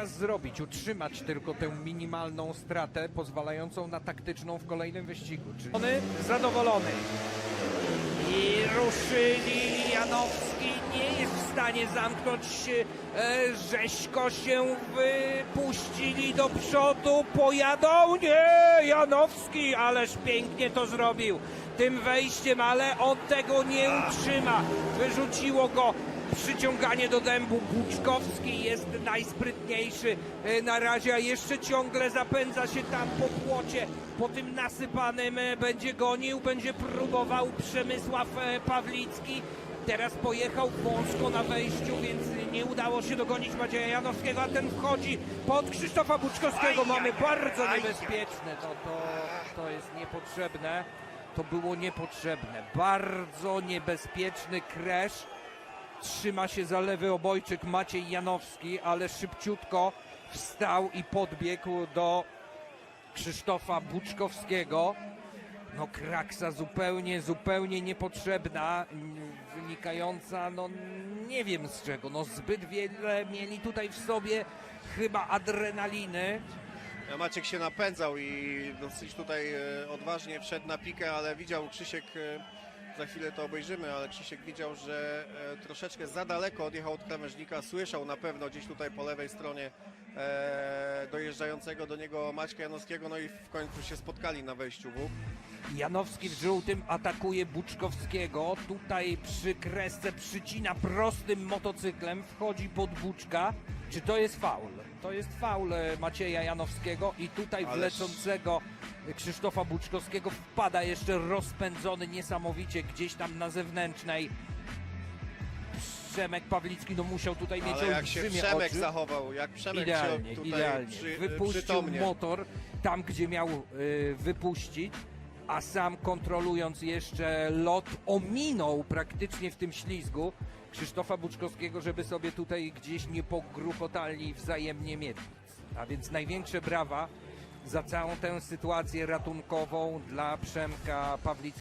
zrobić? Utrzymać tylko tę minimalną stratę pozwalającą na taktyczną w kolejnym wyścigu. Czyli... On zadowolony. I ruszyli. Janowski nie jest w stanie zamknąć. E, Rzeźko się wypuścili do przodu. Pojadą. Nie! Janowski, ależ pięknie to zrobił tym wejściem, ale on tego nie utrzyma. Wyrzuciło go przyciąganie do dębu. Buczkowski jest najsprytniejszy e, na razie, a jeszcze ciągle zapędza się tam po płocie, po tym nasypanym e, będzie gonił, będzie próbował Przemysław Pawlicki. Teraz pojechał wąsko na wejściu, więc nie udało się dogonić Macieja Janowskiego, a ten wchodzi pod Krzysztofa Buczkowskiego. Mamy bardzo niebezpieczne, to, to, to jest niepotrzebne. To było niepotrzebne. Bardzo niebezpieczny crash. Trzyma się za lewy obojczyk Maciej Janowski, ale szybciutko wstał i podbiegł do Krzysztofa Buczkowskiego. No kraksa zupełnie, zupełnie niepotrzebna, wynikająca, no nie wiem z czego, no zbyt wiele mieli tutaj w sobie chyba adrenaliny. Maciek się napędzał i dosyć tutaj e, odważnie wszedł na pikę, ale widział Krzysiek, e, za chwilę to obejrzymy, ale Krzysiek widział, że e, troszeczkę za daleko odjechał od krawężnika, słyszał na pewno gdzieś tutaj po lewej stronie e, dojeżdżającego do niego Maćka Janowskiego, no i w końcu się spotkali na wejściu w. Janowski w żółtym atakuje Buczkowskiego. Tutaj przy kresce przycina prostym motocyklem, wchodzi pod Buczka. Czy to jest faul? To jest faul e, Macieja Janowskiego i tutaj Ależ- wlecącego Krzysztofa Buczkowskiego wpada jeszcze rozpędzony niesamowicie gdzieś tam na zewnętrznej. Przemek Pawlicki no musiał tutaj mieć Ale jak się Przemek oczy. zachował, jak Przemek Idealnie, się tutaj idealnie. przy, Wypuścił przytomnie. motor tam, gdzie miał y, wypuścić, a sam kontrolując jeszcze lot, ominął praktycznie w tym ślizgu Krzysztofa Buczkowskiego, żeby sobie tutaj gdzieś nie pogrupotali wzajemnie miednic. A więc największe brawa za całą tę sytuację ratunkową dla Przemka Pawlickiego.